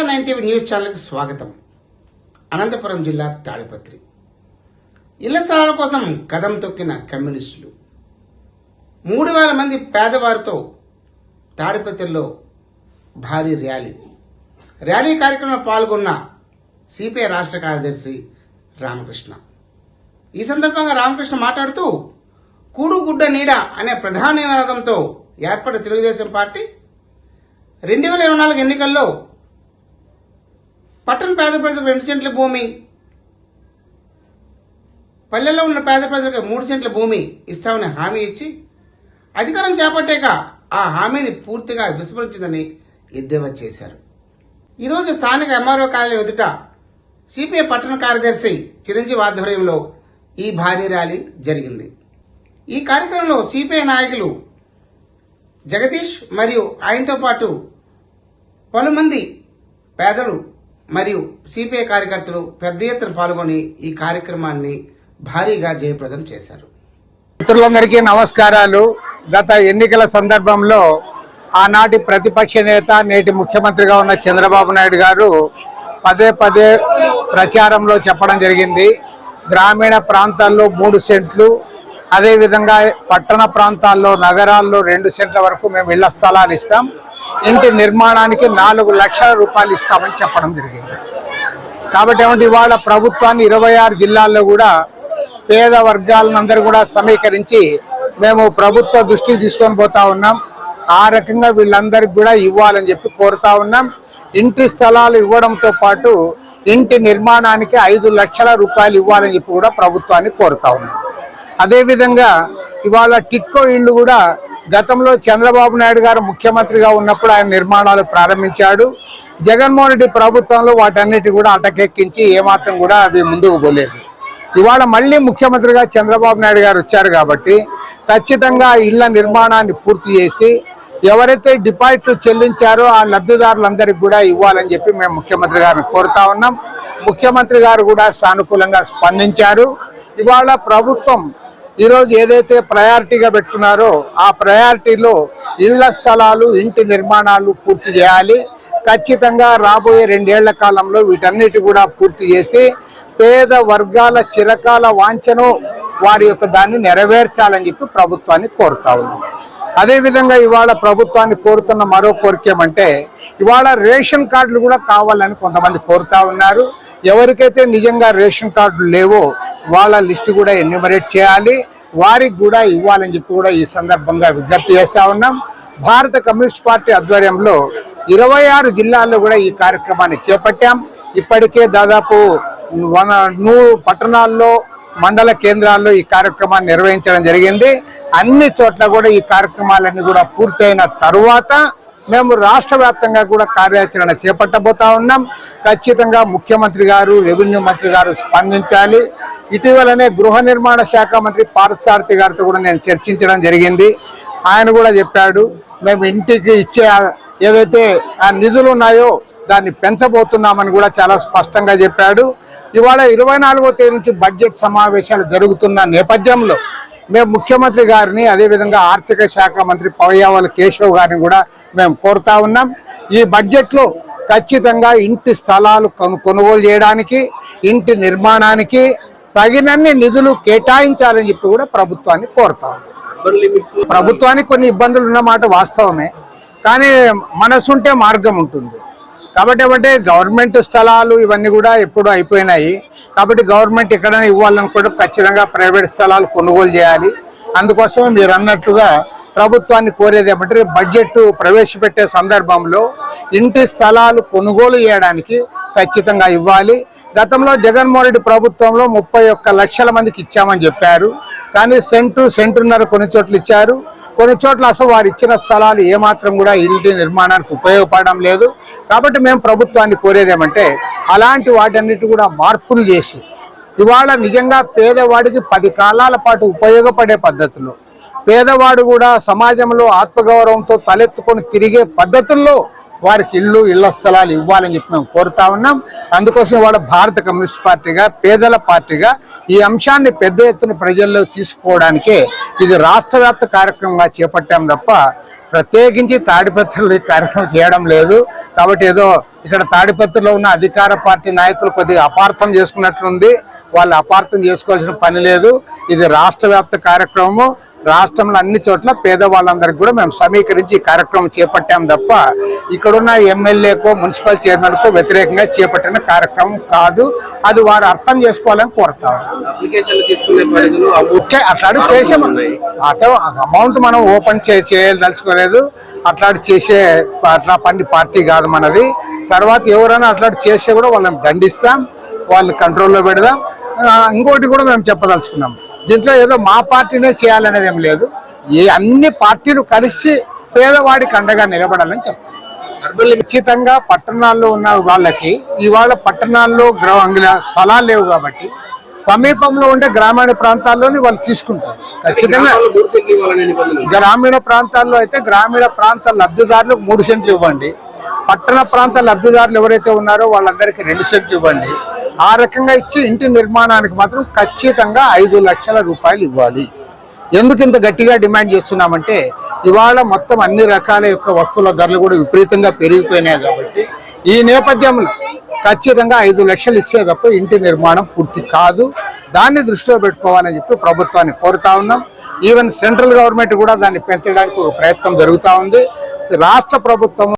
Nine TV news ఛానల్కి స్వాగతం. అనంతపురం జిల్లా తాడిపత్రి. ఇళ్ళ స్థలాల కోసం కదం తొక్కిన కమ్యూనిస్టులు. మూడు వేల మంది పేదవారితో తాడిపత్రిలో భారీ ర్యాలీ. ర్యాలీ కార్యక్రమంలో పాల్గొన్న సిపిఐ రాష్ట్ర కార్యదర్శి రామకృష్ణ. ఈ సందర్భంగా రామకృష్ణ మాట్లాడుతూ కూడుగుడ్డ నీడ అనే ప్రధాన నినాదంతో ఏర్పడిన తెలుగుదేశం పార్టీ రెండు వేల ఇరవై నాలుగు ఎన్నికల్లో పట్టణ పేద ప్రజలకు రెండు సెంట్ల భూమి. పల్లెల్లో ఉన్న పేద ప్రజలకు మూడు సెంట్ల భూమి ఇస్తామని హామీ ఇచ్చి అధికారం చేపట్టాక ఆ హామీని పూర్తిగా విస్మరించిందని ఎద్దేవా చేశారు. ఈరోజు స్థానిక ఎంఆర్ఓ కార్యాలయం ఎదుట సిపిఐ పట్టణ కార్యదర్శి చిరంజీవి ఆధ్వర్యంలో ఈ భారీ ర్యాలీ జరిగింది. ఈ కార్యక్రమంలో సిపిఐ నాయకులు జగదీష్ మరియు ఆయనతో పాటు పలుమంది పేదలు మరియు సిపిఐ కార్యకర్తలు పెద్ద ఎత్తున పాల్గొని ఈ కార్యక్రమాన్ని భారీగా జయప్రదం చేశారు. మిత్రులందరికీ నమస్కారాలు. గత ఎన్నికల సందర్భంలో ఆనాటి ప్రతిపక్ష నేత నేటి ముఖ్యమంత్రిగా ఉన్న చంద్రబాబు నాయుడు గారు పదే పదే ప్రచారంలో చెప్పడం జరిగింది. గ్రామీణ ప్రాంతాల్లో మూడు సెంట్లు అదేవిధంగా పట్టణ ప్రాంతాల్లో నగరాల్లో రెండు సెంట్ల వరకు మేము ఇళ్ళ స్థలాలు ఇస్తాం. ఇంటి నిర్మాణానికి నాలుగు లక్షల రూపాయలు ఇస్తామని చెప్పడం జరిగింది. కాబట్టి ఏమంటే ఇవాళ ప్రభుత్వాన్ని ఇరవై ఆరు జిల్లాల్లో కూడా పేద వర్గాలందరూ కూడా సమీకరించి మేము ప్రభుత్వ దృష్టికి తీసుకొని పోతా ఉన్నాం. ఆ రకంగా వీళ్ళందరికీ కూడా ఇవ్వాలని చెప్పి కోరుతా ఉన్నాం. ఇంటి స్థలాలు ఇవ్వడంతో పాటు ఇంటి నిర్మాణానికి ఐదు లక్షల రూపాయలు ఇవ్వాలని చెప్పి కూడా ప్రభుత్వాన్ని కోరుతా ఉన్నాం. అదేవిధంగా ఇవాళ టిట్కో ఇళ్ళు కూడా గతంలో చంద్రబాబు నాయుడు గారు ముఖ్యమంత్రిగా ఉన్నప్పుడు ఆయన నిర్మాణాలు ప్రారంభించాడు. జగన్మోహన్ రెడ్డి ప్రభుత్వంలో వాటన్నిటి కూడా అటకెక్కించి ఏమాత్రం కూడా అవి ముందుకు పోలేదు. ఇవాళ మళ్ళీ ముఖ్యమంత్రిగా చంద్రబాబు నాయుడు గారు వచ్చారు కాబట్టి ఖచ్చితంగా ఇళ్ళ నిర్మాణాన్ని పూర్తి చేసి ఎవరైతే డిపాజిట్లు చెల్లించారో ఆ లబ్ధిదారులందరికీ కూడా ఇవ్వాలని చెప్పి మేము ముఖ్యమంత్రి గారిని కోరుతా ఉన్నాం. ముఖ్యమంత్రి గారు కూడా సానుకూలంగా స్పందించారు. ఇవాళ ప్రభుత్వం ఈరోజు ఏదైతే ప్రయారిటీగా పెట్టుకున్నారో ఆ ప్రయారిటీలో ఇళ్ళ స్థలాలు ఇంటి నిర్మాణాలు పూర్తి చేయాలి. ఖచ్చితంగా రాబోయే రెండేళ్ళ కాలంలో వీటన్నిటి కూడా పూర్తి చేసి పేద వర్గాల చిరకాల వాంఛను వారి యొక్క దాన్ని నెరవేర్చాలని చెప్పి ప్రభుత్వాన్ని కోరుతా ఉన్నాం. అదేవిధంగా ఇవాళ ప్రభుత్వాన్ని కోరుతున్న మరో కోరిక ఏమంటే ఇవాళ రేషన్ కార్డులు కూడా కావాలని కొంతమంది కోరుతా ఉన్నారు. ఎవరికైతే నిజంగా రేషన్ కార్డులు లేవో వాళ్ళ లిస్టు కూడా ఎన్యూమరేట్ చేయాలి. వారికి కూడా ఇవ్వాలని చెప్పి కూడా ఈ సందర్భంగా విజ్ఞప్తి చేస్తా ఉన్నాం. భారత కమ్యూనిస్ట్ పార్టీ ఆధ్వర్యంలో ఇరవై ఆరు జిల్లాల్లో కూడా ఈ కార్యక్రమాన్ని చేపట్టాం. ఇప్పటికే దాదాపు వన నూరు పట్టణాల్లో మండల కేంద్రాల్లో ఈ కార్యక్రమాన్ని నిర్వహించడం జరిగింది. అన్ని చోట్ల కూడా ఈ కార్యక్రమాలన్నీ కూడా పూర్తయిన తరువాత మేము రాష్ట్ర వ్యాప్తంగా కూడా కార్యాచరణ చేపట్టబోతా ఉన్నాం. ఖచ్చితంగా ముఖ్యమంత్రి గారు రెవెన్యూ మంత్రి గారు స్పందించాలి. ఇటీవలనే గృహ నిర్మాణ శాఖ మంత్రి పార్థసారథి గారితో కూడా నేను చర్చించడం జరిగింది. ఆయన కూడా చెప్పాడు మేము ఇంటికి ఇచ్చే ఏదైతే ఆ నిధులు ఉన్నాయో దాన్ని పెంచబోతున్నామని కూడా చాలా స్పష్టంగా చెప్పాడు. ఇవాళ ఇరవై నాలుగో తేదీ నుంచి బడ్జెట్ సమావేశాలు జరుగుతున్న నేపథ్యంలో మేము ముఖ్యమంత్రి గారిని అదేవిధంగా ఆర్థిక శాఖ మంత్రి పవయ్యావల కేశవ్ గారిని కూడా మేము కోరుతా ఉన్నాం. ఈ బడ్జెట్లో ఖచ్చితంగా ఇంటి స్థలాలు కొను కొనుగోలు చేయడానికి ఇంటి నిర్మాణానికి తగినన్ని నిధులు కేటాయించాలని చెప్పి కూడా ప్రభుత్వాన్ని కోరుతా ఉన్నాం. ప్రభుత్వానికి కొన్ని ఇబ్బందులు ఉన్నమాట వాస్తవమే. కానీ మనసుంటే మార్గం ఉంటుంది. కాబట్టి ఏమంటే గవర్నమెంట్ స్థలాలు ఇవన్నీ కూడా ఎప్పుడు అయిపోయినాయి. కాబట్టి గవర్నమెంట్ ఎక్కడైనా ఇవ్వాలనుకుంటే ఖచ్చితంగా ప్రైవేట్ స్థలాలు కొనుగోలు చేయాలి. అందుకోసం మీరు అన్నట్టుగా ప్రభుత్వాన్ని కోరేది ఏమంటే బడ్జెట్ ప్రవేశపెట్టే సందర్భంలో ఇంటి స్థలాలు కొనుగోలు చేయడానికి ఖచ్చితంగా ఇవ్వాలి. గతంలో జగన్మోహన్ రెడ్డి ప్రభుత్వంలో ముప్పై ఒక్క లక్షల మందికి ఇచ్చామని చెప్పారు. కానీ సెంటు సెంటున్నర కొన్ని చోట్ల ఇచ్చారు. కొన్ని చోట్ల అసలు వారు ఇచ్చిన స్థలాలు ఏమాత్రం కూడా ఇంటి నిర్మాణానికి ఉపయోగపడడం లేదు. కాబట్టి మేము ప్రభుత్వాన్ని కోరేది ఏమంటే అలాంటి వాటన్నిటి కూడా మార్పులు చేసి ఇవాళ నిజంగా పేదవాడికి పది కాలాల పాటు ఉపయోగపడే పద్ధతిలో పేదవాడు కూడా సమాజంలో ఆత్మగౌరవంతో తలెత్తుకొని తిరిగే పద్ధతుల్లో వారికి ఇల్లు ఇళ్ళ స్థలాలు ఇవ్వాలని చెప్పి మేము కోరుతా ఉన్నాం. అందుకోసం వాళ్ళ భారత కమ్యూనిస్ట్ పార్టీగా పేదల పార్టీగా ఈ అంశాన్ని పెద్ద ఎత్తున ప్రజల్లో తీసుకోవడానికే ఇది రాష్ట్ర వ్యాప్త కార్యక్రమంగా చేపట్టాం తప్ప ప్రత్యేకించి తాడిపత్రులు ఈ కార్యక్రమం చేయడం లేదు. కాబట్టి ఏదో ఇక్కడ తాడిపత్రిలో ఉన్న అధికార పార్టీ నాయకులు కొద్దిగా అపార్థం చేసుకున్నట్లుంది. వాళ్ళు అపార్థం చేసుకోవాల్సిన పని లేదు. ఇది రాష్ట్ర వ్యాప్త కార్యక్రమము. రాష్ట్రంలో అన్ని చోట్ల పేదవాళ్ళందరికీ కూడా మేము సమీకరించి ఈ కార్యక్రమం చేపట్టాం తప్ప ఇక్కడున్న ఎమ్మెల్యేకో మున్సిపల్ చైర్మన్కో వ్యతిరేకంగా చేపట్టిన కార్యక్రమం కాదు. అది వారు అర్థం చేసుకోవాలని కోరుతాం. అప్లికేషన్లు తీసుకునే పరిధిలో ఓకే అట్లాంటి చేసే. అటు అమౌంట్ మనం ఓపెన్ చేయదలుచుకోలేదు అట్లాంటి చేసే అట్లా పని పార్టీ కాదు మనది. తర్వాత ఎవరైనా అట్లాంటి చేస్తే కూడా వాళ్ళని దండిస్తాం. వాళ్ళని కంట్రోల్లో పెడదాం. ఇంకోటి కూడా మేము చెప్పదలుచుకున్నాం. దీంట్లో ఏదో మా పార్టీనే చేయాలనేది ఏం లేదు. ఏ అన్ని పార్టీలు కలిసి పేదవాడికి అండగా నిలబడాలని చెప్తాం. ఖచ్చితంగా పట్టణాల్లో ఉన్న వాళ్ళకి ఇవాళ పట్టణాల్లో స్థలాలు లేవు కాబట్టి సమీపంలో ఉండే గ్రామీణ ప్రాంతాల్లోని వాళ్ళు తీసుకుంటారు. ఖచ్చితంగా. గ్రామీణ ప్రాంతాల్లో అయితే గ్రామీణ ప్రాంత లబ్ధిదారులకు మూడు సెంట్లు ఇవ్వండి. పట్టణ ప్రాంత లబ్ధిదారులు ఎవరైతే ఉన్నారో వాళ్ళందరికీ రెండు సెంట్లు ఇవ్వండి. ఆ రకంగా ఇచ్చి ఇంటి నిర్మాణానికి మాత్రం ఖచ్చితంగా ఐదు లక్షల రూపాయలు ఇవ్వాలి. ఎందుకు ఇంత గట్టిగా డిమాండ్ చేస్తున్నామంటే ఇవాళ మొత్తం అన్ని రకాల యొక్క వస్తువుల ధరలు కూడా విపరీతంగా పెరిగిపోయినాయి కాబట్టి ఈ నేపథ్యంలో ఖచ్చితంగా ఐదు లక్షలు ఇస్తే తప్ప ఇంటి నిర్మాణం పూర్తి కాదు. దాన్ని దృష్టిలో పెట్టుకోవాలని చెప్పి ప్రభుత్వాన్ని కోరుతా ఉన్నాం. ఈవెన్ సెంట్రల్ గవర్నమెంట్ కూడా దాన్ని పెంచడానికి ఒక ప్రయత్నం జరుగుతూ ఉంది. రాష్ట్ర ప్రభుత్వం